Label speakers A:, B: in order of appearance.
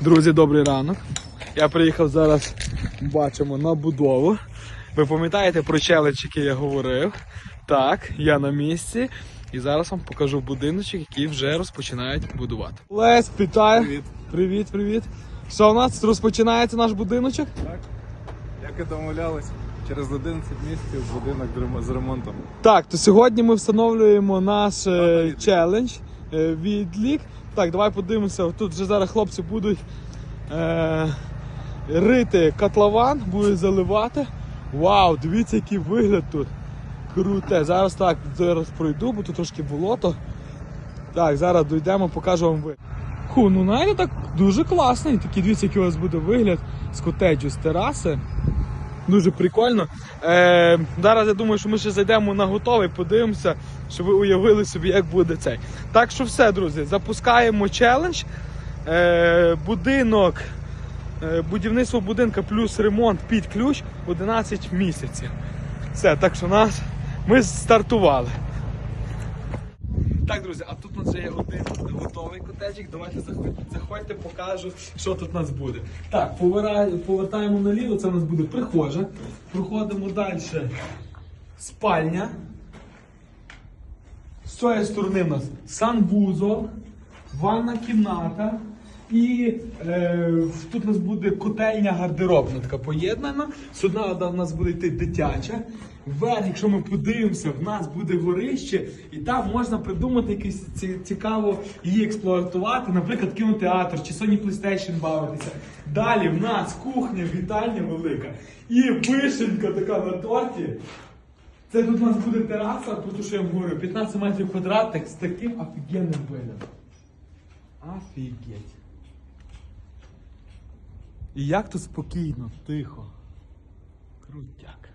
A: Друзі, добрий ранок. Я приїхав зараз, бачимо, на будову. Ви пам'ятаєте про челендж, який я говорив? Так, я на місці. І зараз вам покажу будиночок, який вже розпочинають будувати. Лесь, вітаю.
B: Привіт.
A: Привіт, привіт. Що у нас розпочинається наш будиночок?
B: Так. Як і домовлялись, через 11 місяців будинок з ремонтом.
A: Так, то сьогодні ми встановлюємо наш е, челендж відлік. Так, давай подивимося. Тут вже зараз хлопці будуть е, рити котлован, будуть заливати. Вау, дивіться, який вигляд тут. Круте. Зараз так, зараз пройду, бо тут трошки болото. Так, зараз дійдемо, покажу вам вид. Ху, ну знаєте, так дуже класний. Такий дивіться, який у вас буде вигляд з котеджу, з тераси. Дуже прикольно. Е, зараз я думаю, що ми ще зайдемо на готовий, подивимося, щоб ви уявили собі, як буде цей. Так що все, друзі, запускаємо челендж. Е, будинок, е, будівництво будинка плюс ремонт під ключ 11 місяців. Все, так що нас ми стартували. Так, друзі, а тут у нас є один готовий котеджик. Давайте заходьте, заходьте, покажу, що тут у нас буде. Так, повертаємо наліво, це у нас буде прихожа. Проходимо далі. Спальня. З цієї сторони у нас санвузол, ванна кімната. І е, тут у нас буде котельня гардеробна, така поєднана. Сюди у нас буде йти дитяча. Вверх, якщо ми подивимося, в нас буде горище, і там можна придумати якось ці- цікаво її експлуатувати, наприклад, кінотеатр чи Sony PlayStation бавитися. Далі в нас кухня, вітальня велика. І вишенька така на торті. Це тут у нас буде тераса, те, що я вам говорю, 15 метрів квадратних з таким офігенним видом. Офігеть. І як тут спокійно, тихо. Крутяк.